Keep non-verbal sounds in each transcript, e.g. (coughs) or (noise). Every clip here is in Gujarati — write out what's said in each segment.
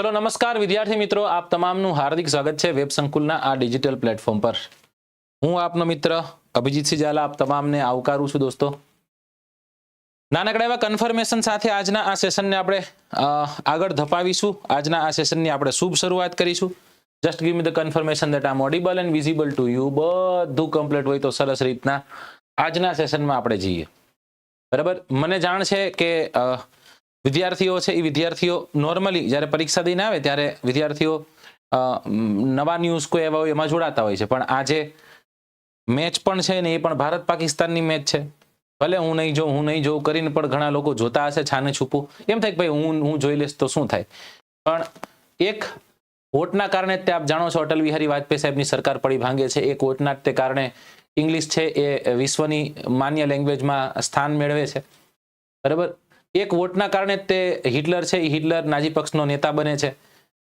ચલો નમસ્કાર વિદ્યાર્થી મિત્રો, આપ તમામનું હાર્દિક સ્વાગત છે વેબ સંકુલના આ ડિજિટલ પ્લેટફોર્મ પર. હું આપનો મિત્ર અભિજીતસિંહ ઝાલા, આપ તમામને આવકારું છું દોસ્તો. નાનકડા એવા કન્ફર્મેશન સાથે આજના આ સેશનને આપણે આગળ ધપાવીશું. આજના આ સેશનની આપણે શુભ શરૂઆત કરીશું. Just give me the confirmation that I'm audible and visible to you બધું કમ્પ્લીટ હોય તો સરસ રીતના આજના સેશનમાં આપણે જઈએ. બરાબર? મને જાણ છે કે વિદ્યાર્થીઓ છે, એ વિદ્યાર્થીઓ નોર્મલી જ્યારે પરીક્ષા દઈને આવે ત્યારે વિદ્યાર્થીઓ નવા ન્યૂઝ કોઈ એવા હોય એમાં જોડાતા હોય છે. પણ આજે મેચ પણ છે ને, એ પણ ભારત પાકિસ્તાનની મેચ છે. ભલે હું નહીં જોઉં, હું નહીં જોઉં, કરીને પણ ઘણા લોકો જોતા હશે, છાને છૂપું. એમ થાય કે ભાઈ હું હું જોઈ લઈશ તો શું થાય? પણ એક વોટના કારણે તે આપ જાણો છો, અટલ બિહારી વાજપેયી સાહેબની સરકાર પડી ભાંગે છે. એક વોટના તે કારણે ઇંગ્લિશ છે, એ વિશ્વની માન્ય લેંગ્વેજમાં સ્થાન મેળવે છે. બરાબર? એક વોટના કારણે તે હિટલર છે એ હિટલર નાજી પક્ષનો નેતા બને છે.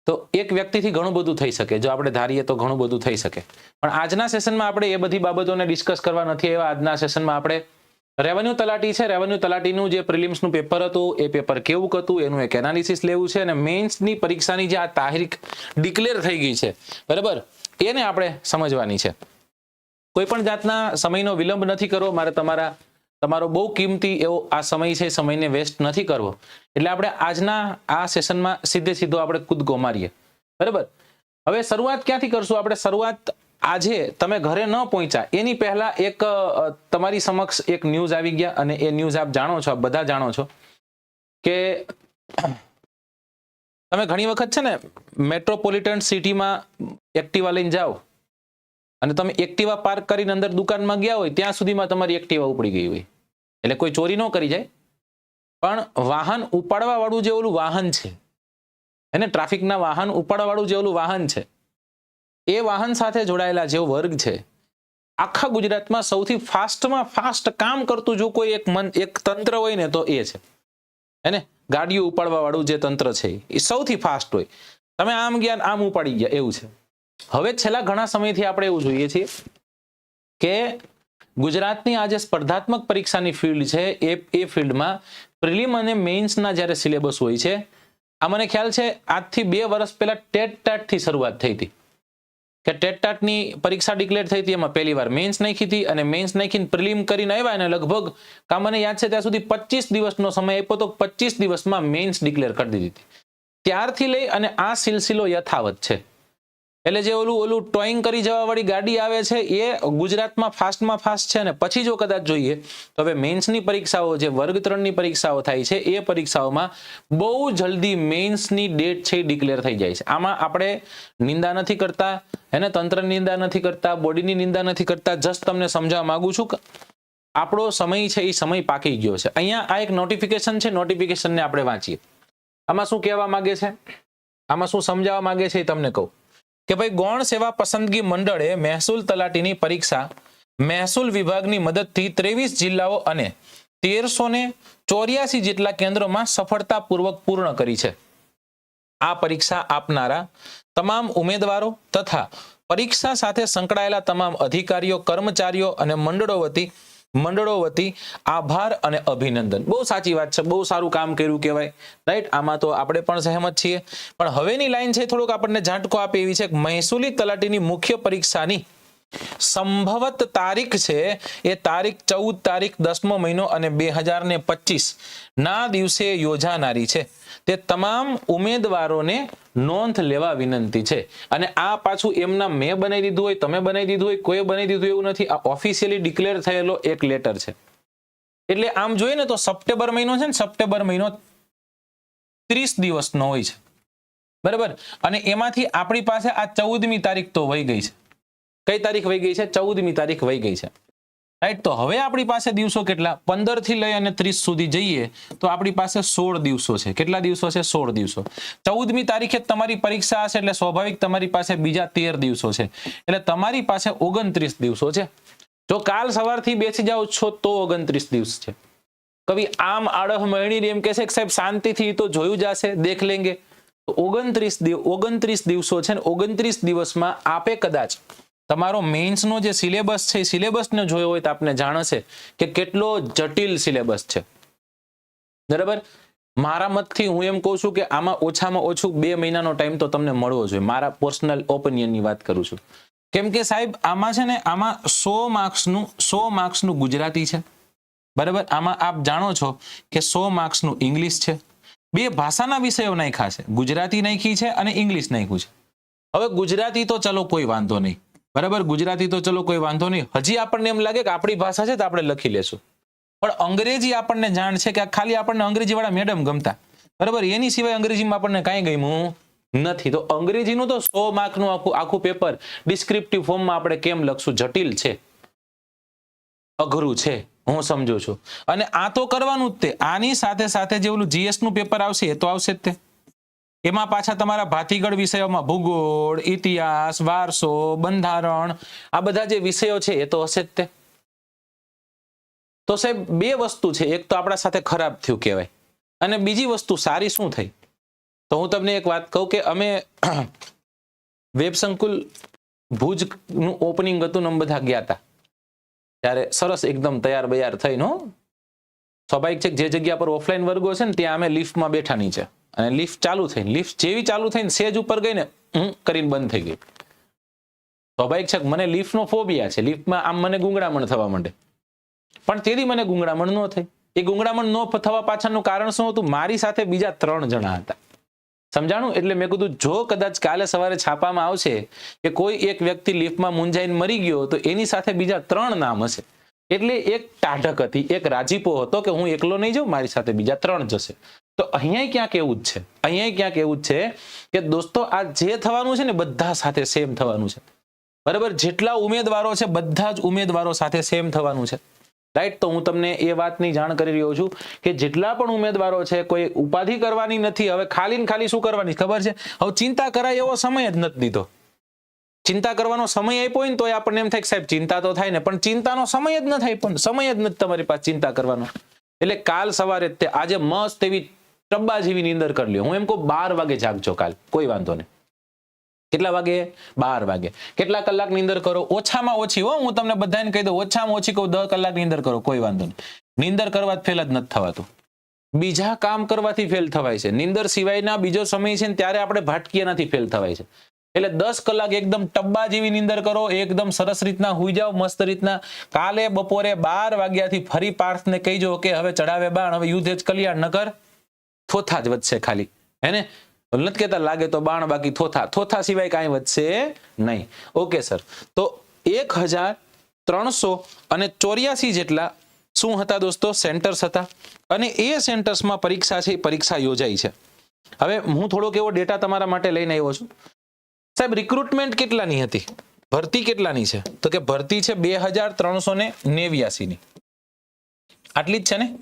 તો એક વ્યક્તિથી ઘણું બધું થઈ શકે. જો આપણે ધારીએ તો ઘણું બધું થઈ શકે. પણ આજના સેશનમાં આપણે એ બધી બાબતોને ડિસ્કસ કરવા નથી આવ્યા. આજના સેશનમાં આપણે રેવન્યુ તલાટી છે. રેવન્યુ તલાટીનું જે પ્રિલિમ્સનું પેપર હતું, એ પેપર કેવું હતું, એનું એક એનાલિસિસ લેવું છે અને મેઇન્સની પરીક્ષાની જે આ તારીખ ડિક્લેર થઈ ગઈ છે, બરાબર? એને આપણે સમજવાની છે. કોઈ પણ જાતના સમયનો વિલંબ નથી કરવો. મારે તમારા તમારો બહુ કિંમતી એવો આ સમય છે સમયને વેસ્ટ નથી કરવો. એટલે આપણે આજના આ સેશનમાં સીધે સીધો આપણે કૂદકો મારીએ બરાબર? હવે શરૂઆત ક્યાંથી કરશું? આપણે શરૂઆત આજે તમે ઘરે ન પહોંચ્યા. એની પહેલા એક તમારી સમક્ષ એક ન્યૂઝ આવી ગયા અને એ ન્યૂઝ આપ જાણો છો, આપ બધા જાણો છો કે તમે ઘણી વખત છે ને મેટ્રોપોલિટન સિટીમાં એક્ટિવા લઈને જાઓ. અને તમે એક્ટિવા પાર્ક કરીને અંદર દુકાનમાં ગયા હોય, ત્યાં સુધીમાં તમારી એક્ટિવા ઉપડી ગઈ હોય. એટલે કોઈ ચોરી ન કરી જાય. પણ વાહન ઉપાડવા વાળું જે ઓલું વાહન છે, એને ટ્રાફિકના વાહન ઉપાડવા વાળું જે ઓલું વાહન છે, એ વાહન સાથે જોડાયેલા જે વર્ગ છે, આખા ગુજરાતમાં સૌથી ફાસ્ટમાં ફાસ્ટ કામ કરતું જો કોઈ એક મન, એક તંત્ર હોય ને તો એ છે. હેને ગાડીઓ ઉપાડવા વાળું જે તંત્ર છે, એ સૌથી ફાસ્ટ હોય. તમે આમ ગયા આમ ઉપાડી ગયા, એવું છે. હવે છેલ્લા ઘણા સમયથી આપણે એવું જોઈએ છીએ કે ગુજરાતની આ જે સ્પર્ધાત્મક પરીક્ષાની ફિલ્ડ છે, એ એ ફિલ્ડમાં પ્રિલિમ અને મેઇન્સના જ્યારે સિલેબસ હોય છે, આ મને ખ્યાલ છે આજથી બે વર્ષ પહેલા ટેટ ટાટથી શરૂઆત થઈ હતી. કે ટેટ ટાટની પરીક્ષા ડિક્લેર થઈ હતી, એમાં પહેલી વાર મેઇન્સ નાખી હતી અને મેઇન્સ નાખીને પ્રિલિમ કરીને આવ્યા અને લગભગ, કા મને યાદ છે ત્યાં સુધી પચીસ દિવસનો સમય આપ્યો તો પચીસ દિવસમાં મેઇન્સ ડિક્લેર કરી દીધી હતી. ત્યારથી લઈ અને આ સિલસિલો યથાવત છે. એટલે જે ઓલું ઓલું ટોઈંગ કરી જવા વાળી ગાડી આવે છે, એ ગુજરાતમાં ફાસ્ટમાં ફાસ્ટ છે અને પછી જો કદાચ જોઈએ, તો હવે મેઇન્સની પરીક્ષાઓ જે વર્ગ ત્રણની પરીક્ષાઓ થાય છે, એ પરીક્ષાઓમાં બહુ જલ્દી મેઇન્સની ડેટ છે એ ડિક્લેર થઈ જાય છે. આમાં આપણે નિંદા નથી કરતા એને તંત્ર નિંદા નથી કરતા, બોડીની નિંદા નથી કરતા, જસ્ટ તમને સમજાવવા માંગુ છું આપણો સમય છે એ સમય પાકી ગયો છે. અહીંયા આ એક નોટિફિકેશન છે નોટિફિકેશનને આપણે વાંચીએ. આમાં શું કહેવા માંગે છે? આમાં શું સમજાવવા માંગે છે એ તમને કહું. કે ભાઈ ગૌણ સેવા પસંદગી મંડળે મહેસૂલ તલાટીની પરીક્ષા મહેસૂલ વિભાગની મદદથી ત્રેવીસ જિલ્લાઓ અને તેરસો ને ચોર્યાસી જેટલા કેન્દ્રોમાં સફળતાપૂર્વક પૂર્ણ કરી છે. આ પરીક્ષા આપનારા તમામ ઉમેદવારો તથા પરીક્ષા સાથે સંકળાયેલા તમામ અધિકારીઓ, કર્મચારીઓ અને મંડળો વતી મંડળો વતી આભાર અને અભિનંદન. બહુ સાચી વાત છે, બહુ સારું કામ કર્યું કહેવાય. રાઈટ આમાં તો આપણે પણ સહેમત છીએ. પણ હવેની લાઈન છે, થોડુંક આપણને ઝાટકો આપે એવી છે મહેસૂલી તલાટીની મુખ્ય પરીક્ષાની સંભવત તારીખ છે એ તારીખ ચૌદ તારીખ દસમો મહિનો અને બે હજાર ને પચીસ ના દિવસે યોજાનારી છે. તે તમામ ઉમેદવારોને નોંધ લેવા વિનંતી છે. અને આ પાછું એમના મેં બનાવી દીધું હોય, તમે બનાવી દીધું હોય કોઈ બનાવી દીધું એવું નથી. આ ઓફિશિયલી ડિક્લેર થયેલો એક લેટર છે. એટલે આમ જોઈએ ને તો સપ્ટેમ્બર મહિનો છે ને, સપ્ટેમ્બર મહિનો ત્રીસ દિવસનો હોય છે. બરાબર? અને એમાંથી આપણી પાસે આ ચૌદમી તારીખ તો વહી ગઈ છે. કઈ તારીખ વહી ગઈ છે? ચૌદમી તારીખ વહી ગઈ છે. રાઈટ તો હવે આપણી પાસે દિવસો કેટલા? પંદરથી લઈ અને ત્રીસ સુધી જઈએ, તો આપણી પાસે સોળ દિવસો છે. કેટલા દિવસો છે? સોળ દિવસો. ચૌદમી તારીખે તમારી પરીક્ષા હશે એટલે સ્વાભાવિક તમારી પાસે બીજા તેર દિવસો છે. એટલે તમારી પાસે ઓગણત્રીસ દિવસો છે. જો કાલ સવારથી બેસી જાઓ છો તો ઓગણત્રીસ દિવસ છે. કવિ આમ આડહ મહિણી એમ કહે છે કે સાહેબ, શાંતિથી તો જોયું જશે દેખ લેંગે. તો ઓગણત્રીસ ઓગણત્રીસ દિવસો છે ને ઓગણત્રીસ દિવસમાં આપે કદાચ તમારો મેઇન્સનો જે સિલેબસ છે, એ સિલેબસને જોયો હોય તો આપને જાણશે કે કેટલો જટિલ સિલેબસ છે. બરાબર? મારા મતથી હું એમ કહું છું કે આમાં ઓછામાં ઓછું બે મહિનાનો ટાઈમ તો તમને મળવો જોઈએ. મારા પર્સનલ ઓપિનિયનની વાત કરું છું. કેમ કે સાહેબ, આમાં છે ને, આમાં સો માર્ક્સનું સો માર્ક્સનું ગુજરાતી છે. બરાબર? આમાં આપ જાણો છો કે સો માર્ક્સનું ઇંગ્લિશ છે. બે ભાષાના વિષયો નાખ્યા છે. ગુજરાતી નાખી છે અને ઇંગ્લિશ નાખ્યું છે. હવે ગુજરાતી તો ચલો કોઈ વાંધો નહીં. બરાબર? ગુજરાતી તો ચલો કોઈ વાંધો નહીં. હજી આપણને એમ લાગે કે આપણી ભાષા છે તો આપણે લખી લેશું. પણ અંગ્રેજી આપણને જાણ છે કે ખાલી આપણને અંગ્રેજી વાળા મેડમ ગમતા. બરાબર? એની સિવાય અંગ્રેજીમાં આપણને કાંઈ ગમ્યું નથી. તો અંગ્રેજીનું તો સો માર્કનું આખું આખું પેપર ડિસ્ક્રિપ્ટિવ ફોર્મમાં આપણે કેમ લખશું? જટિલ છે. અઘરું છે. હું સમજુ છું. અને આ તો કરવાનું જ તે. આની સાથે સાથે જે ઓલું જીએસનું પેપર આવશે એ તો આવશે જ તે. એમાં પાછા તમારા ભાતીગળ વિષયોમાં ભૂગોળ, ઇતિહાસ, વારસો, બંધારણ, આ બધા જે વિષયો છે એ તો હશે જ તે. તો સાહેબ, બે વસ્તુ છે. એક તો આપણા સાથે ખરાબ થયું કહેવાય. અને બીજી વસ્તુ સારી શું થઈ? તો હું તમને એક વાત કહું કે અમે (clears throat) વેબ સંકુલ ભુજનું ઓપનિંગ હતું ને અમે બધા ગયા હતા. ત્યારે સરસ એકદમ તૈયાર બૈયાર થઈને સ્વાભાવિક છે જે જગ્યા પર ઓફલાઈન વર્ગો છે ને, ત્યાં અમે લિફ્ટમાં બેઠા નીચે. અને લિફ્ટ ચાલુ થઈને, લિફ્ટ જેવી ચાલુ થઈને સેજ ઉપર ગઈ ને કરીને બંધ થઈ ગઈ. સ્વાભાવિક છે મને લિફ્ટનો ફોબિયા છે. લિફ્ટમાં આમ મને ગુંગળામણ થવા માંડે. પણ તેથી મને ગુંગળામણ ન થઈ. એ ગુંગળામણ ન થવા પાછળનું કારણ શું હતું? મારી સાથે બીજા ત્રણ જણા હતા. સમજાણું? એટલે મેં કીધું, જો કદાચ કાલે સવારે છાપામાં આવશે કે કોઈ એક વ્યક્તિ લિફ્ટમાં મુંજાઈને મરી ગયો, તો એની સાથે બીજા ત્રણ નામ હશે. એટલે એક ટાઢક હતી, એક રાજીપો હતો કે હું એકલો નહીં જાઉં, મારી સાથે બીજા ત્રણ જશે તો અહીંયા ક્યાંક એવું જ છે? અહીંયા ક્યાંક એવું જ છે કે દોસ્તો, આ જે થવાનું છે ને, બધા સાથે સેમ થવાનું છે. બરાબર? જેટલા ઉમેદવારો છે, બધા જ ઉમેદવારો સાથે સેમ થવાનું છે. રાઈટ તો હું તમને એ વાતની જાણ કરી રહ્યો છું કે જેટલા પણ ઉમેદવારો છે, કોઈ ઉપાધિ કરવાની નથી. હવે ખાલી ને ખાલી શું કરવાની? ખબર છે? હવે ચિંતા કરાય એવો સમય જ નથી દીધો. ચિંતા કરવાનો સમય આપ્યો હોય ને તો આપણને એમ થાય કે સાહેબ, ચિંતા તો થાય ને, પણ ચિંતાનો સમય જ ન થાય પણ સમય જ નથી તમારી પાસે ચિંતા કરવાનો. એટલે કાલ સવારે આજે મસ્ત એવી ટબ્બા જેવી નીંદર કરી લ્યો. હું એમ કહું, બાર વાગે જાગજો કાલ. કોઈ વાંધો નહીં. કેટલા વાગે? બાર વાગે. કેટલા કલાક નીંદર કરો? ઓછામાં ઓછી હો, હું તમને બધાને કહી દઉં, ઓછામાં ઓછી કહું, દસ કલાક નીંદર કરો, કોઈ વાંધો નહીં. નીંદર કરવા ફેલ જ નથી થવાતું. બીજા કામ કરવાથી ફેલ થવાય છે. નીંદર સિવાયના બીજો સમય છે ને, ત્યારે આપણે ભાટકીયાનાથી ફેલ થવાય છે. એટલે દસ કલાક એકદમ ટબ્બા જેવી નીંદર કરો, એકદમ સરસ રીતના હુઈ જાઓ, મસ્ત રીતના. કાલે બપોરે બાર વાગ્યાથી ફરી પાર્થને કહીજો કે હવે ચડાવે બાણ, હવે યુદ્ધ જ કલ્યાણ નગર થોથા જ વધશે ખાલી. હેને નથી કહેતા લાગે તો બાણ બાકી થોથા. થોથા સિવાય કાંઈ વધશે નહીં. Okay, sir. તો એક હજાર ત્રણસો અને ચોર્યાસી જેટલા શું હતા દોસ્તો? સેન્ટર્સ હતા. અને એ સેન્ટર્સમાં પરીક્ષા છે પરીક્ષા યોજાઈ છે. હવે હું થોડોક એવો ડેટા તમારા માટે લઈને આવ્યો છું. સાહેબ રિક્રુટમેન્ટ કેટલાની હતી? ભરતી કેટલાની છે? તો કે ભરતી છે બે હજાર ત્રણસો ને નેવ્યાસીની. આટલી જ છે ને?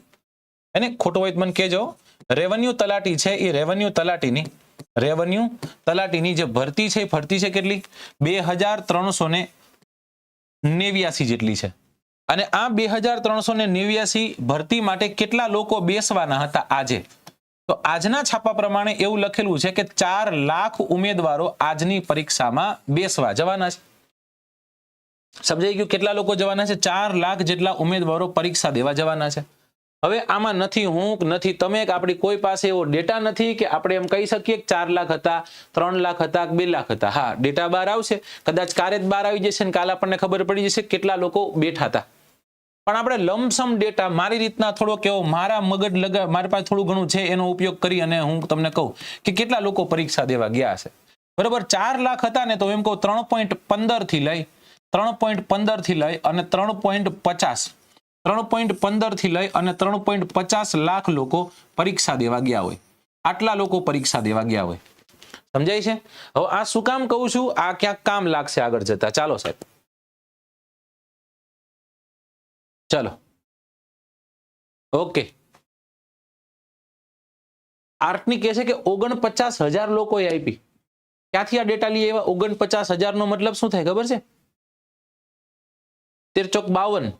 એને ખોટો હોય મને કહેજો. રેવન્યુ તલાટી છે એ રેવન્યુ તલાટીની. રેવન્યુ તલાટીની જે ભરતી છે એ ભરતી છે કેટલી? બે હજાર ત્રણસો ને નેવ્યાસી જેટલી છે. અને આ બે હજાર ત્રણસો ને નેવ્યાસી ભરતી માટે કેટલા લોકો બેસવાના હતા આજે? તો આજના છાપા પ્રમાણે એવું લખેલું છે કે ચાર લાખ ઉમેદવારો આજની પરીક્ષામાં બેસવા જવાના છે. સમજાઈ ગયું? કેટલા લોકો જવાના છે? ચાર લાખ જેટલા ઉમેદવારો પરીક્ષા દેવા જવાના છે. હવે આમાં નથી હું નથી તમે કે આપણી કોઈ પાસે એવો ડેટા નથી કે આપણે એમ કહી શકીએ કે ચાર લાખ હતા, ત્રણ લાખ હતા કે બે લાખ હતા. હા ડેટા બહાર આવશે. કદાચ કારે જ બહાર આવી જશે ને કાલે આપણને ખબર પડી જશે કેટલા લોકો બેઠા હતા. પણ આપણે લમસમ ડેટા મારી રીતના થોડો કેવો, મારા મગજ લગા, મારી પાસે થોડું ઘણું છે એનો ઉપયોગ કરી અને હું તમને કહું કે કેટલા લોકો પરીક્ષા દેવા ગયા છે બરોબર, ચાર લાખ હતા ને તો એમ કહું ત્રણ પોઈન્ટ પંદરથી લઈ, ત્રણ પોઈન્ટ પંદરથી લઈ અને ત્રણ પોઈન્ટ પચાસ. ત્રણ પોઈન્ટ પંદરથી લઈ અને ત્રણ પોઈન્ટ પચાસ લાખ લોકો પરીક્ષા દેવા ગયા હોય. આટલા લોકો પરીક્ષા દેવા ગયા હોય. સમજાય છે? હવે આ શું કામ કહું છું? આ ક્યાંક કામ લાગશે આગળ જતા. ચાલો સાહેબ. ચલો. ઓકે. આર્ટની કહે છે કે ઓગણપચાસ હજાર લોકોએ આપી. ક્યાંથી આ ડેટા લઈએ એવા ઓગણપચાસ હજાર નો મતલબ શું થાય? ખબર છે? તેર ચોક બાવન.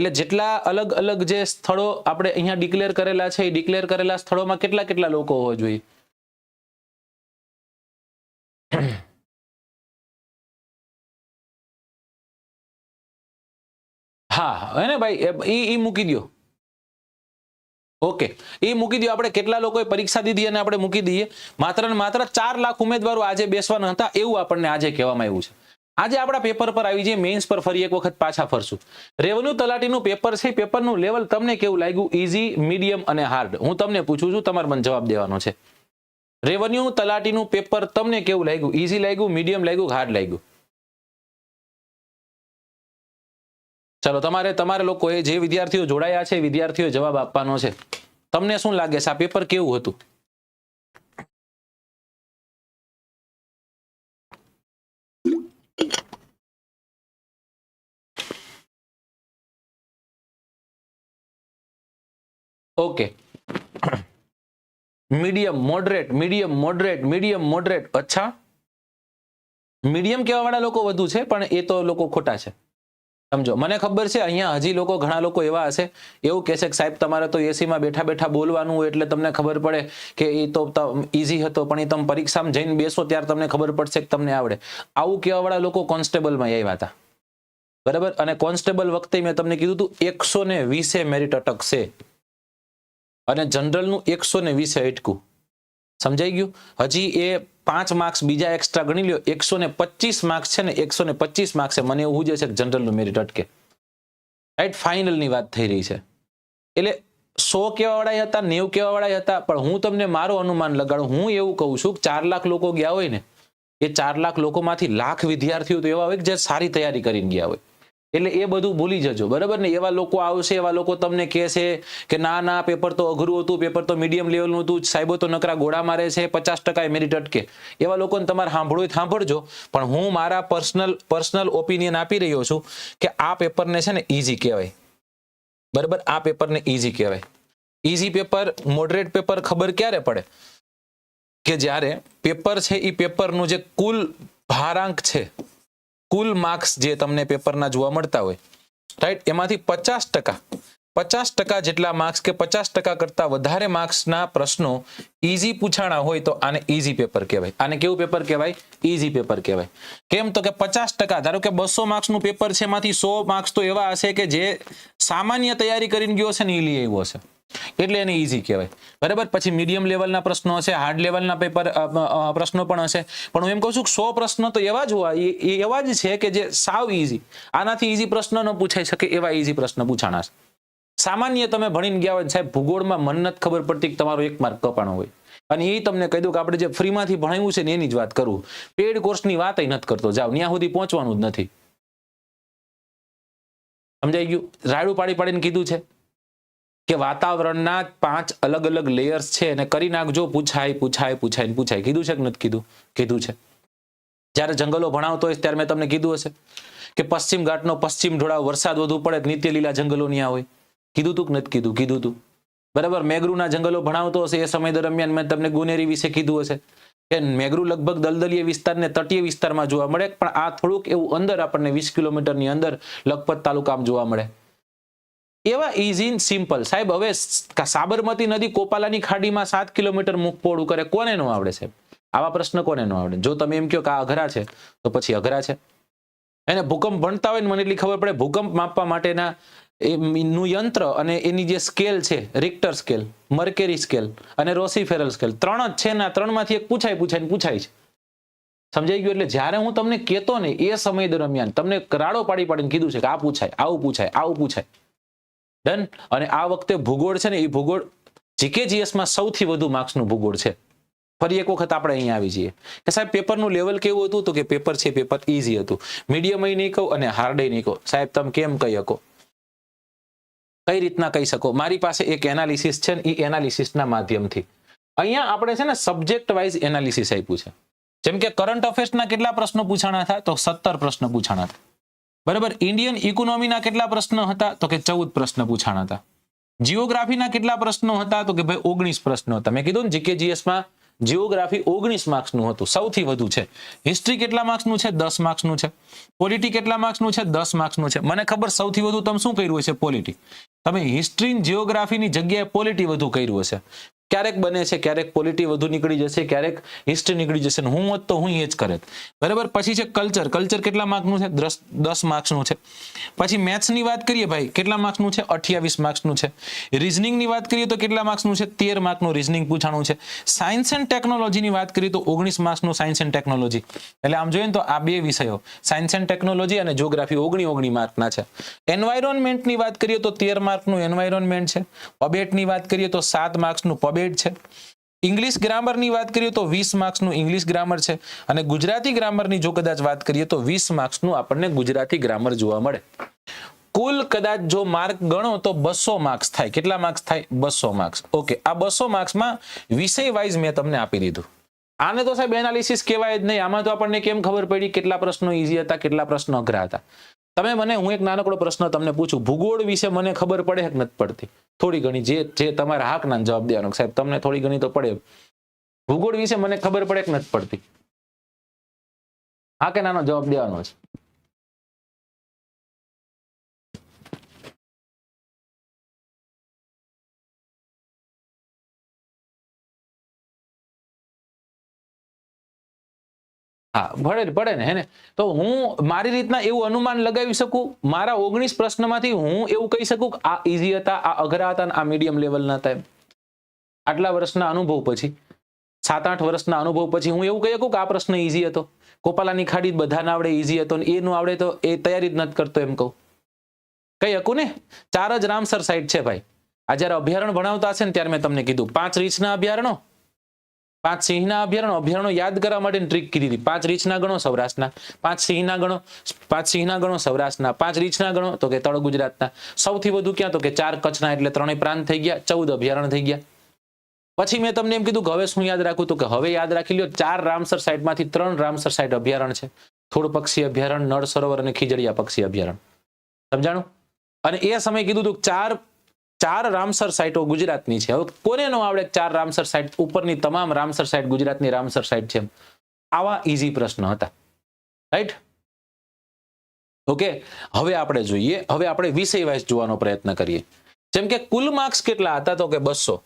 એટલે જેટલા અલગ અલગ જે સ્થળો આપણે અહીંયા ડિક્લેર કરેલા છે એ ડિક્લેર કરેલા સ્થળોમાં કેટલા કેટલા લોકો હોવા જોઈએ? (coughs) હા હે. ને ભાઈ? એ ઈ મૂકી દો ઓકે. એ મૂકી દો આપણે કેટલા લોકોએ પરીક્ષા દીધી અને આપણે મૂકી દઈએ. માત્ર ને માત્ર ચાર લાખ ઉમેદવારો આજે બેસવાના હતા એવું આપણને આજે કહેવામાં આવ્યું છે. આજે આપણા પેપર પર આવી જઈએ મેઇન્સ પર ફરી એક વખત પાછા ફરશું. રેવન્યુ તલાટીનું પેપર છે પેપરનું લેવલ તમને કેવું લાગ્યું? ઇઝી મીડિયમ અને હાર્ડ હું તમને પૂછું છું, તમારે મને જવાબ દેવાનો છે. રેવન્યુ તલાટીનું પેપર તમને કેવું લાગ્યું? ઇઝી લાગ્યું મીડિયમ લાગ્યું હાર્ડ લાગ્યું? ચલો, તમારે તમારે લોકોએ જે વિદ્યાર્થીઓ જોડાયા છે વિદ્યાર્થીઓ જવાબ આપવાનો છે. તમને શું લાગે છે? આ પેપર કેવું હતું? Okay. Medium moderate medium moderate medium moderate અચ્છા. મીડિયમ કહેવાવાળા લોકો વધુ છે, પણ એ તો લોકો ખોટા છે. સમજો. મને ખબર છે, અહીંયા હજી લોકો ઘણા લોકો એવા હશે. એવું કહેશે કે સાહેબ, તમારે તો એસીમાં બેઠા બેઠા બોલવાનું હોય એટલે તમને ખબર પડે કે એ તો ઈઝી હતો, પણ એ તમે પરીક્ષામાં જઈને બેસો ત્યારે તમને ખબર પડશે કે તમને આવડે. આવું કહેવાવાળા લોકો કોન્સ્ટેબલમાં આવ્યા હતા. બરાબર? અને કોન્સ્ટેબલ વખતે મેં તમને કીધું હતું, એકસો ને વીસે મેરિટ અટકશે. અને જનરલનું એકસો ને વીસે અટકું. સમજાઈ ગયું? હજી એ પાંચ માર્ક્સ બીજા એક્સ્ટ્રા ગણી લ્યો. એકસો ને પચીસ માર્ક્સ છે ને, એકસો ને પચીસ માર્ક્સ છે. મને એવું જે છે કે જનરલનું મેરિટ અટકે. રાઈટ ફાઇનલની વાત થઈ રહી છે. એટલે સો કેવા વાળા હતા, નેવું કેવા વાળા હતા, પણ હું તમને મારું અનુમાન લગાડું. હું એવું કહું છું કે ચાર લાખ લોકો ગયા હોય ને, એ ચાર લાખ લોકોમાંથી લાખ વિદ્યાર્થીઓ તો એવા હોય કે જે સારી તૈયારી કરીને ગયા હોય. એટલે એ બધું ભૂલી જજો, બરાબર ને? એવા લોકો આવશે, એવા લોકો તમને કહેશે કે ના ના પેપર તો અઘરું હતું પેપર તો મીડિયમ લેવલનું હતું, સાહેબો તો નકરા ગોળા મારે છે પચાસ ટકા મેરિટ અટકે. એવા લોકોને તમારે સાંભળવું સાંભળજો, પણ હું મારા પર્સનલ પર્સનલ ઓપિનિયન આપી રહ્યો છું કે આ પેપરને છે ને ઇઝી કહેવાય. બરાબર? આ પેપરને ઇઝી કહેવાય. ઇઝી પેપર મોડરેટ પેપર ખબર ક્યારે પડે? કે જ્યારે પેપર છે એ પેપરનું જે કુલ ભારાંક છે કુલ માર્ક્સ જે તમને પેપરના જોવા મળતા હોય રાઈટ એમાંથી પચાસ ટકા પચાસ ટકા જેટલા માર્ક્સ કે પચાસ ટકા કરતા વધારે માર્ક્સના પ્રશ્નો ઇઝી પૂછાણા હોય તો આને ઇઝી પેપર કહેવાય. આને કેવું પેપર કહેવાય? ઇઝી પેપર કહેવાય. કેમ તો કે પચાસ ટકા, ધારો કે બસો માર્ક્સનું પેપર છે, એમાંથી સો માર્ક્સ તો એવા હશે કે જે સામાન્ય તૈયારી કરીને ગયો છે ને એ લઈ આવ્યો છે એટલે એને ઇઝી કહેવાય. બરાબર? પછી મીડિયમ લેવલના પ્રશ્નો હશે હાર્ડ લેવલના પેપર પ્રશ્નો પણ હશે. પણ હું એમ કહું છું સો પ્રશ્નો તો એવા જ હોય, એ- એ એવા જ છે કે જે સાવ ઇઝી આનાથી ઇઝી પ્રશ્ન ન પૂછાઈ શકે, એવા ઇઝી પ્રશ્ન પૂછાણા છે. સામાન્ય તમે ભણીને ગયા હોય સાહેબ, ભૂગોળમાં મન નથી ખબર પડતી તમારો એક માર્ક કપાણો હોય. અને એ તમને કહી દઉં કે આપણે જે ફ્રીમાંથી ભણાવ્યું છે ને એની જ વાત કરું. પેડ કોર્સની વાત નથી કરતો. જાઓ ત્યાં સુધી પહોંચવાનું જ નથી. સમજાઈ ગયું? રાયડું પાડી પાડીને કીધું છે. કે વાતાવરણના પાંચ અલગ અલગ લેયર્સ છે અને કરી નાખજો, પૂછાય પૂછાય પૂછાય પૂછાય. કીધું છે કે નથી કીધું? કીધું છે. જ્યારે જંગલો ભણાવતો હોય ત્યારે મેં તમને કીધું હશે કે પશ્ચિમ ઘાટનો પશ્ચિમ ઢોળાવ વરસાદ વધુ પડે નિત્ય લીલા જંગલો ન્યા હોય. કીધું તું કે નથી કીધું? કીધું તું. બરાબર? મેઘરૂના જંગલો ભણાવતો હશે એ સમય દરમિયાન મેં તમને ગુનેરી વિશે કીધું હશે. કે મેઘરૂ લગભગ દલદલીય વિસ્તારને તટીય વિસ્તારમાં જોવા મળે, પણ આ થોડુંક એવું અંદર આપણને વીસ કિલોમીટરની અંદર લખપત તાલુકામાં જોવા મળે. એવા ઇઝી સિમ્પલ સાહેબ, હવે સાબરમતી નદી કોપાલાની ખાડીમાં સાત કિલોમીટર મુખ પોળું કરે, કોને નો આવડે સાહેબ? આવા પ્રશ્ન કોને નો આવડે? જો તમે એમ કહો કે આ અઘરા છે, તો પછી અઘરા છે. એને ભૂકંપ ભણતા હોય ને મને એટલી ખબર પડે, ભૂકંપ માપવા માટેના એનું યંત્ર અને એની જે સ્કેલ છે રિક્ટર સ્કેલ મર્કેરી સ્કેલ અને રોસીફેરલ સ્કેલ, ત્રણ જ છે ને આ ત્રણમાંથી એક પૂછાય પૂછાય પૂછાય છે. સમજાઈ ગયું એટલે જ્યારે હું તમને કહેતો ને એ સમય દરમિયાન તમને રાડો પાડી પાડીને કીધું છે કે આ પૂછાય, આવું પૂછાય આવું પૂછાય. ડન અને આ વખતે ભૂગોળ છે ને, એ ભૂગોળ જીકેજીએસમાં સૌથી વધુ માર્ક્સનું ભૂગોળ છે. ફરી એક વખત આપણે અહીંયા આવી જઈએ. કે સાહેબ, પેપરનું લેવલ કેવું હતું? તો કે પેપર છે, પેપર ઇઝી હતું. મીડિયમ નહીં કહું અને હાર્ડ નહીં કહું. સાહેબ, તમે કેમ કહી શકો? કઈ રીતના કહી શકો? મારી પાસે એક એનાલિસિસ છે ને, એ એનાલિસિસના માધ્યમથી. અહીંયા આપણે છે ને સબ્જેક્ટ વાઇઝ એનાલિસિસ આપ્યું છે. જેમ કે કરંટ અફેર્સના કેટલા પ્રશ્નો પૂછાણા હતા તો સત્તર પ્રશ્ન પૂછાણા હતા બરાબર? ઇન્ડિયન ઇકોનોમીના કેટલા પ્રશ્નો હતા? તો કે ચૌદ પ્રશ્ન પૂછાણા હતા. જીઓગ્રાફીના કેટલા પ્રશ્નો હતા? તો કે ભાઈ ઓગણીસ પ્રશ્નો હતા. મેં કીધું ને જીકેજીએસમાં જીઓગ્રાફી ઓગણીસ માર્ક્સનું હતું. સૌથી વધુ છે. હિસ્ટ્રી કેટલા માર્ક્સનું છે? દસ માર્ક્સનું છે. પોલિટી કેટલા માર્ક્સનું છે? દસ માર્ક્સનું છે. મને ખબર સૌથી વધુ તમે શું કર્યું હશે? પોલિટી તમે હિસ્ટ્રી જીઓગ્રાફીની જગ્યાએ પોલિટી વધુ કર્યું હશે. ક્યારેક બને છે, ક્યારેક પોલિટી વધુ નીકળી જશે, ક્યારેક હિસ્ટ્રી નીકળી જશે હું હોત તો હું એ જ કરત બરાબર? પછી છે કલ્ચર કલ્ચર કેટલા માર્કનું છે? દસ માર્ક્સનું છે. પછી મેથ્સની વાત કરીએ ભાઈ, કેટલા માર્ક્સનું છે? અઠ્યાવીસ માર્ક્સનું છે. રિઝનિંગની વાત કરીએ તો કેટલા માર્ક્સનું છે? તેર માર્કનું રિઝનિંગ પૂછાણું છે. સાયન્સ એન્ડ ટેકનોલોજીની વાત કરીએ તો ઓગણીસ માર્ક્સનું સાયન્સ એન્ડ ટેકનોલોજી એટલે આમ જોઈએ ને તો આ બે વિષયો સાયન્સ એન્ડ ટેકનોલોજી અને જોગ્રાફી ઓગણી ઓગણી માર્કના છે. એન્વાયરોન્મેન્ટની વાત કરીએ તો તેર માર્કનું એન્વાયરોન્મેન્ટ છે. પબેટની વાત કરીએ તો સાત માર્ક્સનું પબેટ છે. ઇંગ્લિશ ગ્રામરની વાત કરીએ તો વીસ માર્ક્સનું ઇંગ્લિશ ગ્રામર છે અને ગુજરાતી ગ્રામરની જો કદાચ વાત કરીએ તો વીસ માર્ક્સનું આપણને ગુજરાતી ગ્રામર જોવા મળે. કુલ કદાચ જો માર્ક ગણો તો બસો માર્ક્સ થાય. કેટલા માર્ક્સ થાય? બસો માર્ક્સ ઓકે આ બસો માર્ક્સમાં વિષય વાઇઝ મેં તમને આપી દીધું. આને તો સાહેબ એનાલિસિસ કહેવાય જ નહીં. આમાં તો આપણને કેમ ખબર પડી? કેટલા પ્રશ્નો ઈઝી હતા, કેટલા પ્રશ્નો અઘરા હતા. તમે મને, હું એક નાનકડો પ્રશ્ન તમને પૂછું. ભૂગોળ વિશે મને ખબર પડે કે નથી પડતી? થોડી ઘણી, જે જે તમારા હાક ના જવાબ દેવાનો. સાહેબ, તમને થોડી ઘણી તો પડે. ભૂગોળ વિશે મને ખબર પડે કે નથી પડતી? હા કે નાનો જવાબ દેવાનો છે. હા, ભળે પડે ને, હે ને? તો હું મારી રીતના એવું અનુમાન લગાવી શકું? મારા ઓગણીસ પ્રશ્નમાંથી હું એવું કહી શકું કે આ ઇઝી હતા, આ અઘરા હતા આ મીડિયમ લેવલના હતા આટલા વર્ષના અનુભવ પછી સાત આઠ વર્ષના અનુભવ પછી હું એવું કહી શકું કે આ પ્રશ્ન ઇઝી હતો. કોપાલાની ખાડી બધાને આવડે ઇઝી હતો એનું આવડે તો એ તૈયારી જ નથી કરતો એમ કહું. કહી શકું ને? ચાર જ રામસર સાઈડ છે ભાઈ. આ જયારે અભ્યારણ ભણાવતા હશે ને ત્યારે મેં તમને કીધું. પાંચ રીછના અભયારણ્યો પાંચ સિંહના અભયારણ્ય અભયારણ્ય યાદ કરવા માટે ટ્રીક કીધી હતી. પાંચ રીછના ગણો સૌરાષ્ટ્રના. પાંચ સિંહના ગણો, પાંચ સિંહના ગણો સૌરાષ્ટ્રના. પાંચ રીછના ગણો તો કે તળ ગુજરાતના. સૌથી વધુ ક્યાં તો કે ચાર કચ્છના એટલે ત્રણેય પ્રાંત થઈ ગયા, ચૌદ અભયારણ્ય થઈ ગયા. પછી મેં તમને એમ કીધું કે હવે શું યાદ રાખું તો કે હવે યાદ રાખી લો ચાર રામસર સાઇટમાંથી ત્રણ રામસર સાઇટ અભયારણ્ય છે. થોડ પક્ષી અભયારણ્ય, નળ સરોવર અને ખીજડીયા પક્ષી અભયારણ્ય. સમજાણું? અને એ સમયે કીધું હતું ચાર ચાર રામસર સાઇટો ગુજરાતની છે. હવે કોને નો આવડે ચાર રામસર સાઇટ ઉપરની તમામ રામસર સાઇટ ગુજરાતની રામસર સાઇટ છે આવા ઇઝી પ્રશ્ન હતા. રાઈટ ઓકે હવે આપણે જોઈએ. હવે આપણે વિષય વાઇઝ જોવાનો પ્રયત્ન કરીએ. જેમ કે કુલ માર્ક્સ કેટલા હતા? તો કે બસો.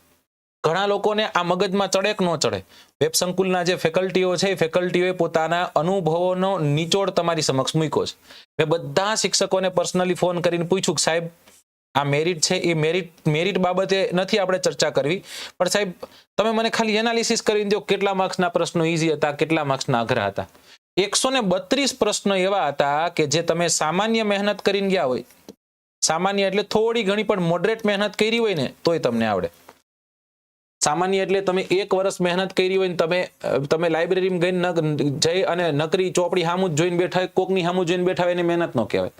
ઘણા લોકોને આ મગજમાં ચડે કે ન ચડે? વેબ સંકુલના જે ફેકલ્ટીઓ છે, એ ફેકલ્ટીઓએ પોતાના અનુભવોનો નિચોડ તમારી સમક્ષ મૂક્યો છે. મેં બધા શિક્ષકોને પર્સનલી ફોન કરીને પૂછ્યું કે સાહેબ આ મેરિટ છે એ મેરિટ મેરિટ બાબતે નથી આપણે ચર્ચા કરવી. પણ સાહેબ તમે મને ખાલી એનાલિસિસ કરીને દો કેટલા માર્ક્સના પ્રશ્નો ઇઝી હતા કેટલા માર્ક્સના અઘરા હતા. એકસો ને બત્રીસ પ્રશ્નો એવા હતા કે જે તમે સામાન્ય મહેનત કરીને ગયા હોય. સામાન્ય એટલે થોડી ઘણી પણ મોડરેટ મહેનત કરી હોય ને તોય તમને આવડે. સામાન્ય એટલે તમે એક વર્ષ મહેનત કરી હોય ને તમે તમે લાઇબ્રેરીમાં ગઈને જઈ અને નકરી ચોપડી હામું જોઈને બેઠા હોય, કોકની હામું જોઈને બેઠા હોય એને મહેનત ન કહેવાય.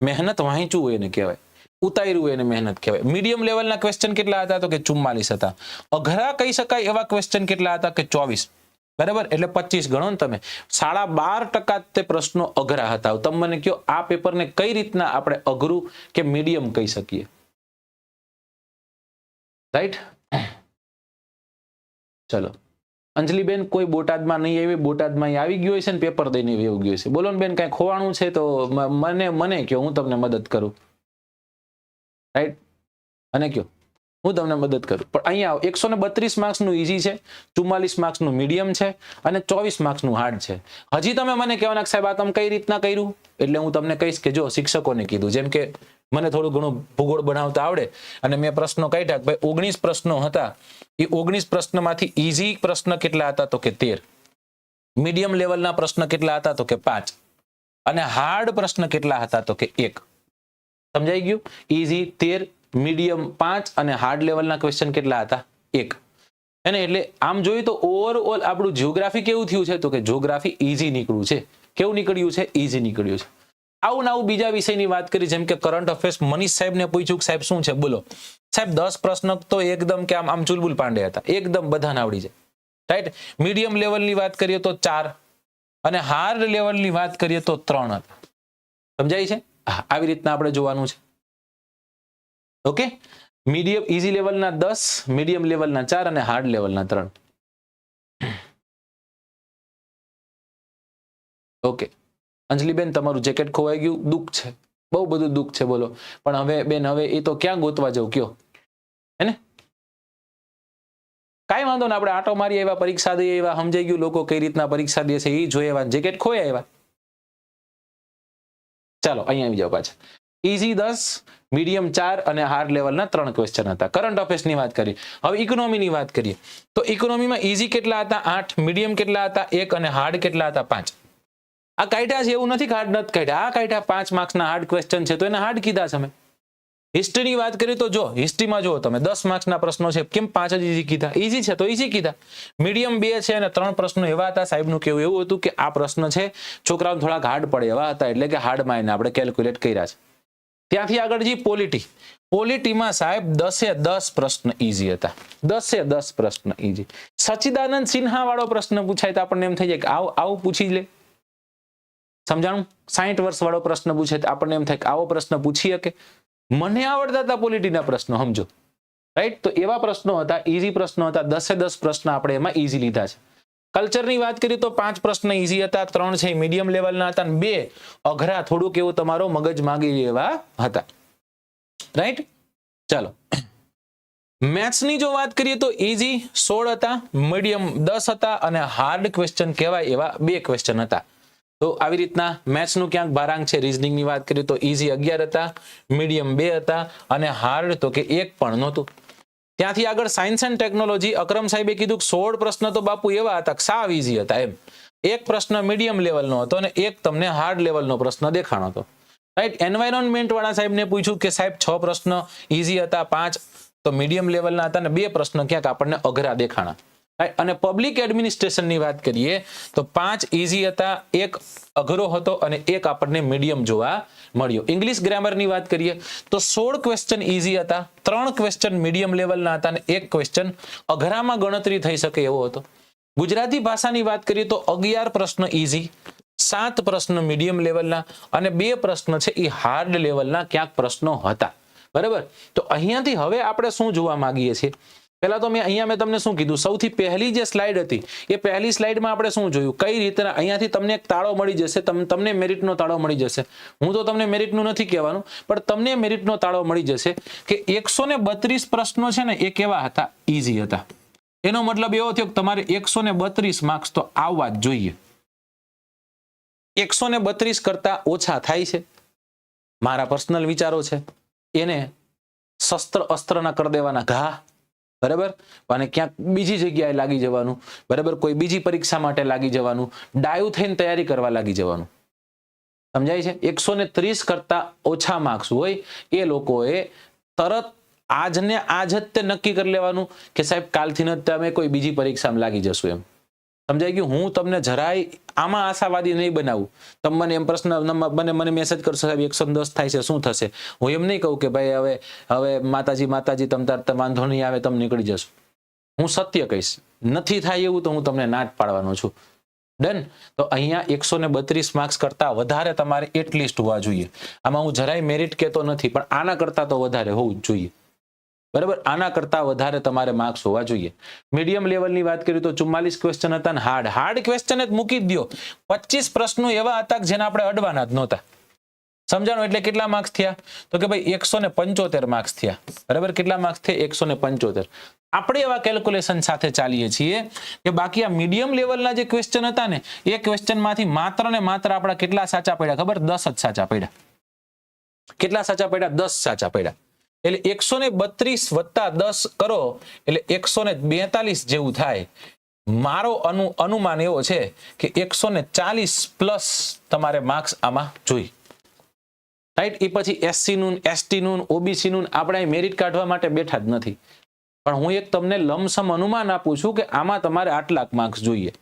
મહેનત વાંચવું હોય એને કહેવાય. ઉતાર્યું એને મહેનત કહેવાય. મીડિયમ લેવલના ક્વેશ્ચન કેટલા હતા તો કે ચુમ્માલીસ હતા. અઘરા કહી શકાય એવા ક્વેશ્ચન કેટલા હતા કે ચોવીસ. બરાબર? એટલે પચીસ ગણો ને તમે. સાડા બાર ટકા તે પ્રશ્નો અઘરા હતા. તમે મને કહો આ પેપરને કઈ રીતના આપણે અઘરું કે મીડિયમ કહી શકીએ? રાઈટ ચલો. અંજલિબેન કોઈ બોટાદમાં નહીં આવી. બોટાદમાં આવી ગયું હશે ને પેપર દઈને એવું ગયું છે. બોલો ને બેન, કઈ ખોવાણું છે તો મને મને કયો, હું તમને મદદ કરું. રાઈટ અને કયો? હું તમને મદદ કરું. પણ અહીંયા એકસો ને બત્રીસ માર્ક્સનું ઈઝી છે, ચુમ્માલીસ માર્ક્સનું મીડિયમ છે અને ચોવીસ માર્ક્સનું હાર્ડ છે. હજી તમે મને કહેવાના સાહેબ આ તમે કઈ રીતના કર્યું? એટલે હું તમને કહીશ કે જો શિક્ષકોને કીધું, જેમ કે મને થોડું ઘણું ભૂગોળ બનાવતા આવડે અને મેં પ્રશ્નો કાઢ્યા ભાઈ ઓગણીસ પ્રશ્નો હતા, એ ઓગણીસ પ્રશ્નમાંથી ઇઝી પ્રશ્ન કેટલા હતા તો કે તેર. મીડિયમ લેવલના પ્રશ્ન કેટલા હતા તો કે પાંચ. અને હાર્ડ પ્રશ્ન કેટલા હતા તો કે એક. સમજાઈ ગયું? ઈઝી તેર મીડિયમ પાંચ અને હાર્ડ લેવલના ક્વેશ્ચન કેટલા હતા? એક. એને એટલે આમ જોઈએ તો ઓવરઓલ આપણું જિયોગ્રાફી કેવું થયું છે? તો કે જિયોગ્રાફી ઈઝી નીકળ્યું છે. કેવું નીકળ્યું છે? ઈઝી નીકળ્યું છે. આવું આવું બીજા વિષયની વાત કરી, જેમ કે કરંટ અફેર્સ મનીષ સાહેબને પૂછ્યું સાહેબ, શું છે? બોલો. સાહેબ, દસ પ્રશ્ન તો એકદમ કે આમ આમ ચુલબુલ પાંડે હતા. એકદમ બધાને આવડી જાય. રાઈટ મીડિયમ લેવલની વાત કરીએ તો ચાર અને હાર્ડ લેવલની વાત કરીએ તો ત્રણ હતા. સમજાય છે? આવી રીતના આપણે જોવાનું છે. ઓકે? મીડિયમ ઇઝી લેવલના દસ, મીડિયમ લેવલના ચાર અને હાર્ડ લેવલના ત્રણ. ઓકે. અંજલિબેન, તમારું જેકેટ ખોવાઈ ગયું. દુઃખ છે. બહુ બધું દુઃખ છે, બોલો. પણ હવે, બેન, હવે એ તો ક્યાં ગોતવા જવું કયો? હે ને કાંઈ વાંધો ને આપણે આટો મારી આવ્યા, પરીક્ષા દઈએ એવા સમજાઈ ગયું, લોકો કઈ રીતના પરીક્ષા દે છે એ જોઈએ જેકેટ ખોયા આવ્યા. ચાલો, અહીંયા આવી જાઓ પાછા. ઇઝી દસ મીડિયમ ચાર અને હાર્ડ લેવલના ત્રણ ક્વેશ્ચન હતા. કરંટ અફેર્સની વાત કરીએ. હવે ઇકોનોમીની વાત કરીએ. તો ઇકોનોમીમાં ઇઝી કેટલા હતા? આઠ મીડિયમ કેટલા હતા? એક અને હાર્ડ કેટલા હતા? પાંચ. આ કાઢ્યા છે એવું નથી હાર્ડ નથી કાઢ્યા. આ કાઢ્યા પાંચ માર્ક્સના હાર્ડ ક્વેશ્ચન છે, તો એને હાર્ડ કીધા છે અમે. હિસ્ટ્રીની વાત કરીએ તો જો હિસ્ટ્રીમાં જુઓ તમે, દસ માર્ક્સના પ્રશ્નો છે. કેમ પાંચ જ ઇઝી કીધા? ઇઝી છે, તો ઇઝી કીધા. મીડિયમ બે છે અને ત્રણ પ્રશ્નો એવા હતા. સાહેબનું કેવું એવું હતું કે આ પ્રશ્ન છે, છોકરાઓને થોડાક હાર્ડ પડે એવા હતા, એટલે કે હાર્ડમાં એને આપણે કેલ્ક્યુલેટ કર્યા છે. ત્યાંથી આગળ જે પોલિટી પોલિટીમાં સાહેબ, દસે દસ પ્રશ્ન ઇઝી હતા. દસે દસ પ્રશ્ન ઇઝી સચિદાનંદ સિન્હા વાળો પ્રશ્ન પૂછાય તો આપણને એમ થઈ જાય કે આવું આવું પૂછી લે. સમજાણું? સાહીઠ વર્ષ વાળો પ્રશ્ન પૂછે તો આપણને એમ થાય કે આવો પ્રશ્ન પૂછી શકે. મને આવડતા હતા પોલિટીના પ્રશ્નો, સમજો. રાઈટ તો એવા પ્રશ્નો હતા ઇઝી પ્રશ્નો હતા, દસે દસ પ્રશ્ન આપણે એમાં ઇઝી લીધા છે. કલ્ચરની વાત કરીએ તો પાંચ પ્રશ્ન ઇઝી હતા, ત્રણ છે મીડિયમ લેવલના હતા બે અઘરા, થોડુંક એવું તમારો મગજ માગી લેવા હતા. રાઈટ ચાલો. મેથ્સની જો વાત કરીએ તો ઇઝી સોળ હતા મીડિયમ દસ હતા, અને હાર્ડ ક્વેશ્ચન કહેવાય એવા બે ક્વેશ્ચન હતા. તો આવી રીતના મેથ્સનું ક્યાંક ભારાંક છે. રિઝનિંગની વાત કરીએ તો ઇઝી અગિયાર હતા મીડિયમ બે હતા અને હાર્ડ તો કે એક પણ નહોતું. ત્યાંથી આગળ સાયન્સ એન્ડ ટેકનોલોજી અક્રમ સાહેબે કીધું સોળ પ્રશ્ન તો બાપુ એવા હતા સાવ ઇઝી હતા એમ. એક પ્રશ્ન મીડિયમ લેવલનો હતો અને એક તમને હાર્ડ લેવલનો પ્રશ્ન દેખાણો હતો. રાઈટ એન્વાયરોન્મેન્ટ વાળા સાહેબને પૂછ્યું કે સાહેબ, છ પ્રશ્ન ઇઝી હતા, પાંચ તો મીડિયમ લેવલના હતા અને બે પ્રશ્ન ક્યાંક આપણને અઘરા દેખાણા? અને પબ્લિક એડમિનિસ્ટ્રેશનની વાત કરીએ, તો પાંચ ઇઝી હતા. એક અઘરો હતો અને એક આપણને મીડિયમ જોવા મળ્યો. ઇંગ્લિશ ગ્રામરની વાત કરીએ, તો સોળ ક્વેશ્ચન ઇઝી હતા. ત્રણ ક્વેશ્ચન મીડિયમ લેવલના હતા અને એક ક્વેશ્ચન અઘરામાં ગણતરી થઈ શકે એવો હતો. ગુજરાતી ભાષાની વાત કરીએ, તો અગિયાર પ્રશ્ન ઇઝી સાત પ્રશ્ન મીડિયમ લેવલના અને બે પ્રશ્ન છે એ હાર્ડ લેવલના ક્યાંક પ્રશ્નો હતા. બરાબર? તો અહીંયાથી હવે આપણે શું જોવા માંગીએ છીએ? પહેલા તો મેં અહીંયા મેં તમને શું કીધું? સૌથી પહેલી જે સ્લાઇડ હતી, એ પહેલી સ્લાઇડમાં આપણે શું જોયું? કઈ રીતે અહીંયાથી તમને એક તાળો મળી જશે, તમ- તમને મેરિટનો તાળો મળી જશે. હું તો તમને મેરિટનું નથી કહેવાનું, પણ તમને મેરિટનો તાળો મળી જશે કે એકસો બત્રીસ પ્રશ્નો છે ને, એ કેવા હતા? ઇઝી હતા. એનો મતલબ એવો થયો કે તમારે એકસો બત્રીસ માર્ક્સ તો આવવા જ જોઈએ. એકસો બત્રીસ કરતા ઓછા થાય છે. મારા પર્સનલ વિચારો છે. એને શસ્ત્ર અસ્ત્રના કરી દેવાના ઘા બરાબર? અને ક્યાંક બીજી જગ્યાએ લાગી જવાનું, બરાબર? કોઈ બીજી પરીક્ષા માટે લાગી જવાનું, ડાયું થઈને તૈયારી કરવા લાગી જવાનું. સમજાય છે? એકસો ને ત્રીસ કરતા ઓછા માર્ક્સ હોય એ લોકોએ તરત આજને આજ જ તે નક્કી કરી લેવાનું કે સાહેબ, કાલથી જ તમે કોઈ બીજી પરીક્ષામાં લાગી જશું એમ. સમજાઈ ગયું? હું તમને જરાય આમાં આશાવાદી નહીં બનાવું. તમે મને એમ પ્રશ્ન મને મને મેસેજ કરશો સાહેબ, એકસો દસ થાય છે, શું થશે? હું એમ નહીં કહું કે ભાઈ હવે હવે માતાજી માતાજી, તમ તાર વાંધો નહીં આવે, તમે નીકળી જશો. હું સત્ય કહીશ. નથી થાય એવું તો હું તમને ના જ પાડવાનો છું. ડન તો અહીંયા એકસો ને બત્રીસ માર્ક્સ કરતા વધારે તમારે એટલીસ્ટ હોવા જોઈએ. આમાં હું જરાય મેરિટ કહેતો નથી, પણ આના કરતા તો વધારે હોવું જ જોઈએ. બરાબર? આના કરતા વધારે તમારે માર્ક્સ હોવા જોઈએ. મીડિયમ લેવલની વાત કરીએ તો ચુમ્માલીસ ક્વેશ્ચન હતા ને હાર્ડ હાર્ડ ક્વેશ્ચન જ મૂકી દો પચીસ પ્રશ્નો એવા હતા કે જેને આપણે અડવાના જ નહોતા. સમજાણું? એટલે કેટલા માર્ક્સ થયા? તો કે ભાઈ એકસો ને પંચોતેર માર્ક્સ થયા. બરાબર? કેટલા માર્ક્સ થયા? એકસો ને પંચોતેર. આપણે એવા કેલ્ક્યુલેશન સાથે ચાલીએ છીએ કે બાકી આ મીડિયમ લેવલના જે ક્વેશ્ચન હતા ને, એ ક્વેશ્ચનમાંથી માત્ર ને માત્ર આપણા કેટલા સાચા પડ્યા? ખબર? દસ જ સાચા પડ્યા. કેટલા સાચા પડ્યા? દસ સાચા પડ્યા. એટલે એકસો ને બત્રીસ વત્તા દસ કરો, એટલે એકસો ને બેતાલીસ જેવું થાય. મારો અનુ, અનુમાન એવો છે કે એકસો ને ચાલીસ પ્લસ તમારે માર્ક્સ આમાં જોઈ. રાઈટ એ પછી એસસી નું એસટી નું ઓબીસી નું, આપણે મેરિટ કાઢવા માટે બેઠા જ નથી. પણ હું એક તમને લમસમ અનુમાન આપું છું કે આમાં તમારે આટલાક માર્ક્સ જોઈએ.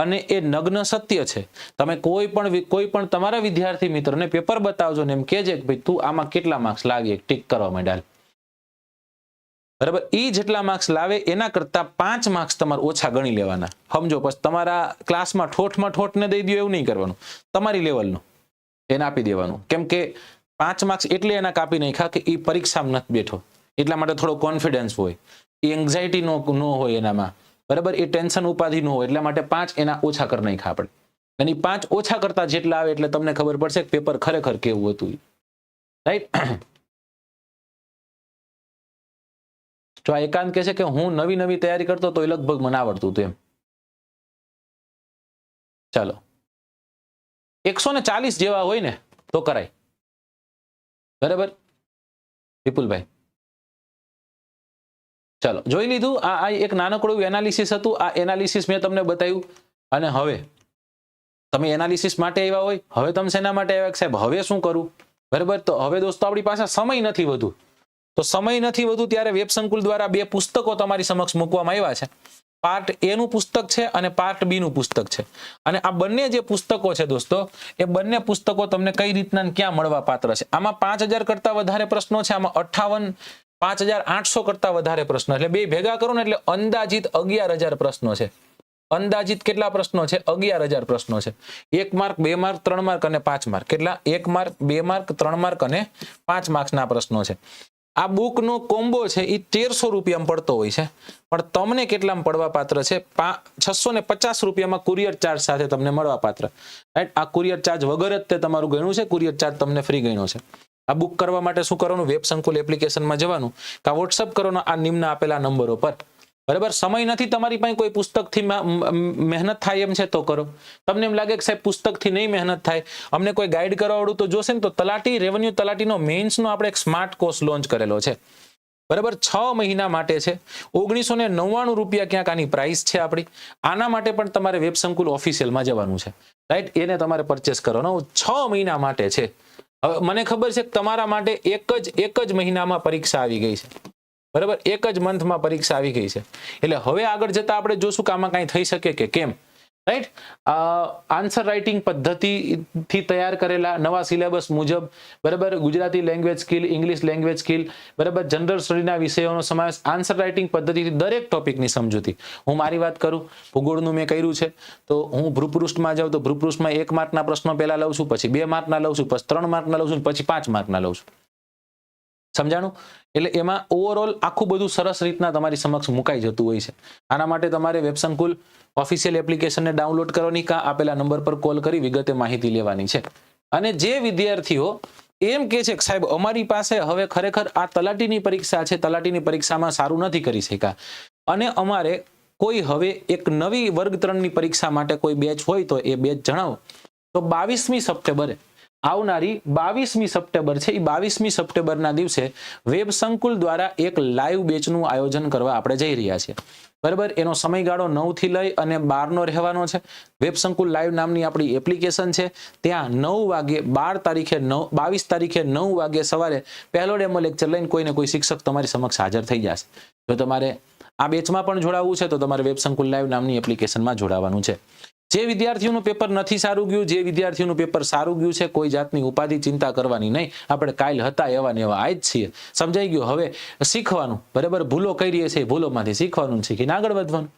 અને એ નગ્ન સત્ય છે. તમે કોઈ પણ કોઈ પણ તમારા વિદ્યાર્થી મિત્રને પેપર બતાવજો ને એમ કહેજે કે ભાઈ તું આમાં કેટલા માર્ક્સ લાગે ટીક કરવા માંડાલ. બરાબર? એ જેટલા માર્ક્સ લાવે એના કરતા પાંચ માર્ક્સ તમારે ઓછા ગણી લેવાના. સમજો પછી તમારા ક્લાસમાં ઠોઠમાં ઠોઠને દઈ દો એવું નહીં કરવાનું. તમારી લેવલનું. એને આપી દેવાનું. કેમ કે પાંચ માર્ક્સ એટલે એના કાપી નાખ્યા કે એ પરીક્ષામાં નથી બેઠો. એટલા માટે થોડો કોન્ફિડન્સ હોય. એ એન્ઝાયટી ન હોય એનામાં. બરાબર? એ ટેન્શન ઉપાધિ ન હોય, એટલા માટે પાંચ એના ઓછા કરી નાખ્યા આપણે. એની પાંચ ઓછા કરતા જેટલા આવે એટલે તમને ખબર પડશે કે પેપર ખરેખર કેવું હતું. રાઈટ (clears throat) જો આ એકાંત કહે છે કે હું નવી નવી તૈયારી કરતો તો એ લગભગ મને આવડતું હતું એમ. ચાલો. એકસો ને ચાલીસ જેવા હોય ને, તો કરાય. બરાબર? વિપુલભાઈ. ચાલો, જોઈ લીધું? આ આ એક નાનકડું એનાલિસિસ હતું. આ એનાલિસિસ મેં તમને બતાવ્યું. અને હવે? તમે એનાલિસિસ માટે આવ્યા હોય? હવે તમે શેના માટે આવ્યા? સાહેબ, હવે શું કરું? બરાબર? તો હવે દોસ્તો, આપણી પાસે સમય નથી વધુ તો સમય નથી વધુ ત્યારે વેબ સંકુલ દ્વારા બે પુસ્તકો તમારી સમક્ષ મૂકવામાં આવ્યા છે. પાર્ટ એ નું પુસ્તક છે અને પાર્ટ બી નું પુસ્તક છે. અને આ બંને જે પુસ્તકો છે દોસ્તો, એ બંને પુસ્તકો તમને કઈ રીતના ક્યાં મળવા પાત્ર છે? આમાં પાંચ હજાર કરતા વધારે પ્રશ્નો છે. આમાં અઠાવન પાંચ હજાર આઠસો કરતા વધારે પ્રશ્નો. એટલે બે ભેગા કરો ને એટલે અંદાજિત અગિયાર હજાર પ્રશ્નો છે. અંદાજિત કેટલા પ્રશ્નો છે? અગિયાર હજાર પ્રશ્નો છે. એક માર્ક, બે માર્ક, ત્રણ માર્ક અને પાંચ માર્ક. કેટલા? એક માર્ક, બે માર્ક, ત્રણ માર્ક અને પાંચ માર્ક્સના પ્રશ્નો છે. આ બુકનો કોમ્બો છે એ તેરસો રૂપિયામાં પડતો હોય છે. પણ તમને કેટલામાં પડવા પાત્ર છે છસો ને પચાસ રૂપિયામાં કુરિયર ચાર્જ સાથે તમને મળવા પાત્ર રાઈટ? આ કુરિયર ચાર્જ વગર જ તે તમારું ગણ્યું છે. કુરિયર ચાર્જ તમને ફ્રી ગણ્યો છે. આ બુક કરવા માટે શું કરવાનું? વેબ સંકુલ એપ્લિકેશનમાં જવાનું. કા વોટ્સઅપ કરવાનો આ નિમ્ન આપેલા નંબરો પર. બરાબર? સમય નથી તમારી પાસે કોઈ પુસ્તકથી મહેનત થાય એમ છે તો કરો. તમને એમ લાગે કે સાહેબ પુસ્તકથી નહીં મહેનત થાય. અમને કોઈ ગાઈડ કરવાવાળું તો જોશે ને તો તલાટી રેવન્યુ તલાટીનો મેઇન્સનો આપણે એક સ્માર્ટ કોર્સ લોન્ચ કરેલો છે. બરાબર? છ મહિના માટે છે. ઓગણીસો ને નવ્વાણું રૂપિયા ક્યાંક આની પ્રાઇસ છે આપણી. આના માટે પણ તમારે વેબ સંકુલ ઓફિશિયલમાં જવાનું છે. રાઈટ એને તમારે પરચેસ કરવાનો. છ મહિના માટે છે. હવે મને ખબર છે તમારા માટે એક જ એક જ મહિનામાં પરીક્ષા આવી ગઈ છે. બરાબર? એક જ મંથમાં પરીક્ષા આવી ગઈ છે. એટલે હવે આગળ જતા આપણે જોશું કે આમાં કાંઈ થઈ શકે કે કેમ. રાઈટ આન્સર રાઇટિંગ પદ્ધતિથી તૈયાર કરેલા નવા સિલેબસ મુજબ, બરાબર, Gujarati language skill English language skill બરાબર જનરલ સ્ટડીના વિષયોનો સમાવેશ આન્સર રાઇટિંગ પદ્ધતિથી દરેક ટોપિકની સમજૂતી. હું મારી વાત કરું, ભૂગોળનું મેં કર્યું છે, તો હું ભૂપૃષ્ઠમાં જાઉં તો ભૂપૃષ્ઠમાં એક માર્કના પ્રશ્નો પહેલા લઉં છું, પછી બે માર્કના લઉં છું, પછી ત્રણ માર્કના લઉં છું, પછી પાંચ માર્કના લઉં છું. સમજાણું? એટલે એમાં ઓવરઓલ આખું બધું સરસ રીતના તમારી સમક્ષ મુકાઈ જતું હોય છે. આના માટે તમારે વેબસંકુલ ઓફિશિયલ એપ્લિકેશનને ડાઉનલોડ કરવાની કા આપેલા નંબર પર કોલ કરી વિગતે માહિતી લેવાની છે. અને જે વિદ્યાર્થીઓ એમ કે છે સાહેબ, અમારી પાસે હવે ખરેખર આ તલાટીની પરીક્ષા છે, તલાટીની પરીક્ષામાં સારું નથી કરી શક્યા. અને અમારે કોઈ હવે એક નવી વર્ગ ત્રણની પરીક્ષા માટે કોઈ બેચ હોય તો એ બેચ જણાવો. તો બાવીસમી સપ્ટેમ્બરે આવનારી બાવીસમી સપ્ટેમ્બર છે. એ બાવીસમી સપ્ટેમ્બરના દિવસે વેબ સંકુલ દ્વારા એક લાઈવ બેચનું આયોજન કરવા આપણે જઈ રહ્યા છીએ. બરાબર? એનો સમયગાળો નવથી લઈ અને બારનો રહેવાનો છે. વેબ સંકુલ લાઈવ નામની આપણી એપ્લિકેશન છે. ત્યાં નવ વાગે બાર તારીખે નવ, બાવીસ તારીખે નવ વાગે સવારે પહેલો ડેમો લેક્ચર લઈને કોઈને કોઈ શિક્ષક તમારી સમક્ષ હાજર થઈ જશે. જો તમારે આ બેચમાં પણ જોડાવવું છે, તો તમારે વેબ સંકુલ લાઈવ નામની એપ્લિકેશનમાં જોડાવાનું છે. જે વિદ્યાર્થીઓનું પેપર નથી સારું ગયું, જે વિદ્યાર્થીઓનું પેપર સારું ગયું છે, કોઈ જાતની ઉપાધિ ચિંતા કરવાની નહીં. આપણે કાલ હતા એવા ને એવા આ જ છીએ. સમજાઈ ગયું? હવે શીખવાનું, બરાબર? ભૂલો કરીએ છીએ, ભૂલોમાંથી શીખવાનું શીખીને આગળ વધવાનું.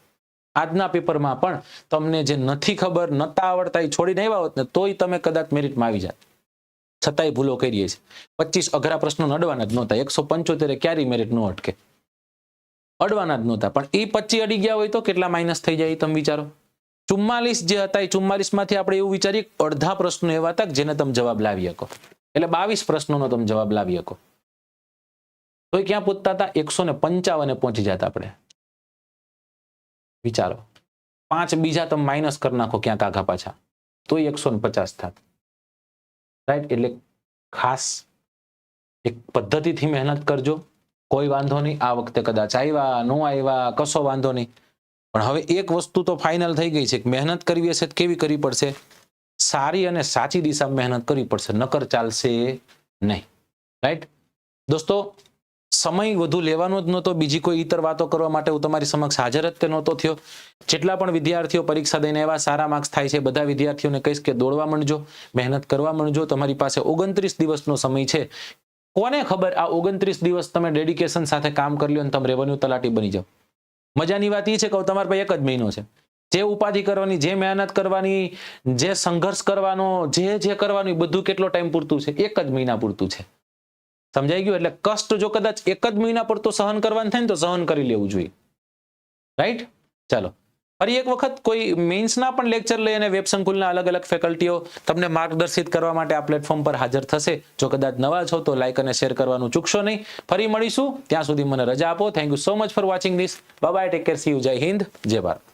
આજના પેપરમાં પણ તમને જે નથી ખબર, નતા આવડતા, એ છોડીને આવ્યા હોત ને, તોય તમે કદાચ મેરિટમાં આવી જાત. છતાંય ભૂલો કરીએ છીએ. પચીસ અઘરા પ્રશ્નો નડવાના જ નહોતા. એકસો પંચોતેરે ક્યારેય મેરિટ ન અટકે. અડવાના જ નહોતા. પણ એ પચી અડી ગયા હોય તો કેટલા માઇનસ થઈ જાય તમે વિચારો. ચુમ્માલીસ જે હતા એ ચુમ્માલીસમાંથી આપણે એવું વિચારીએ અડધા પ્રશ્નો એવા હતા જેને તમે જવાબ લાવી શકો. એટલે બાવીસ પ્રશ્નોનો તમે જવાબ લાવી શકો. તો એ ક્યાં પૂછતા હતા? એકસો ને પંચાવને પહોંચી જતા આપણે. વિચારો. પાંચ બીજા તમે માઇનસ કરી નાખો ક્યાંક આઘા પાછા. તો એકસો ને પચાસ થાત. રાઈટ એટલે ખાસ એક પદ્ધતિથી મહેનત કરજો. કોઈ વાંધો નહીં. આ વખતે કદાચ આવ્યા, ન આવ્યા, કશો વાંધો નહીં. પણ હવે એક વસ્તુ તો ફાઇનલ થઈ ગઈ છે કે મહેનત કરવી હશે કેવી કરવી પડશે? સારી અને સાચી દિશામાં મહેનત કરવી પડશે, નકર ચાલશે નહીં. રાઈટ દોસ્તો, સમય વધુ લેવાનો જ નહોતો, બીજી કોઈ ઇતર વાતો કરવા માટે હું તમારી સમક્ષ હાજર જ તે નહોતો થયો. જેટલા પણ વિદ્યાર્થીઓ પરીક્ષા દઈને એવા સારા માર્ક્સ થાય છે, બધા વિદ્યાર્થીઓને કહીશ કે દોડવા માંડજો, મહેનત કરવા માંડજો, તમારી પાસે ઓગણત્રીસ દિવસનો સમય છે. કોને ખબર આ ઓગણત્રીસ દિવસ તમે ડેડિકેશન સાથે કામ કરી લો અને તમે રેવન્યુ તલાટી બની જાઓ? મજાની વાત એ છે કે તમારા પાસે એક જ મહિનો છે. જે ઉપાધિ કરવાની, જે મહેનત કરવાની, જે સંઘર્ષ કરવાનો, જે જે કરવાનું બધું કેટલો ટાઈમ પૂરતું છે? એક જ મહિના પૂરતું છે. સમજાઈ ગયું? એટલે કષ્ટ જો કદાચ એક જ મહિના પર તો સહન કરવાનું થાય ને તો સહન કરી લેવું જોઈએ. રાઈટ ચાલો. ફરી એક વખત કોઈ મેઇન્સના પણ લેક્ચર લઈ અને વેબ સંકુલના અલગ અલગ ફેકલ્ટીઓ તમને માર્ગદર્શિત કરવા માટે આ પ્લેટફોર્મ પર હાજર થશે. જો કદાચ નવા છો તો લાઇક અને શેર કરવાનું ચૂકશો નહીં. ફરી મળીશું. ત્યાં સુધી મને રજા આપો. Thank you so much for watching this bye take care see you જય હિન્દ જય ભારત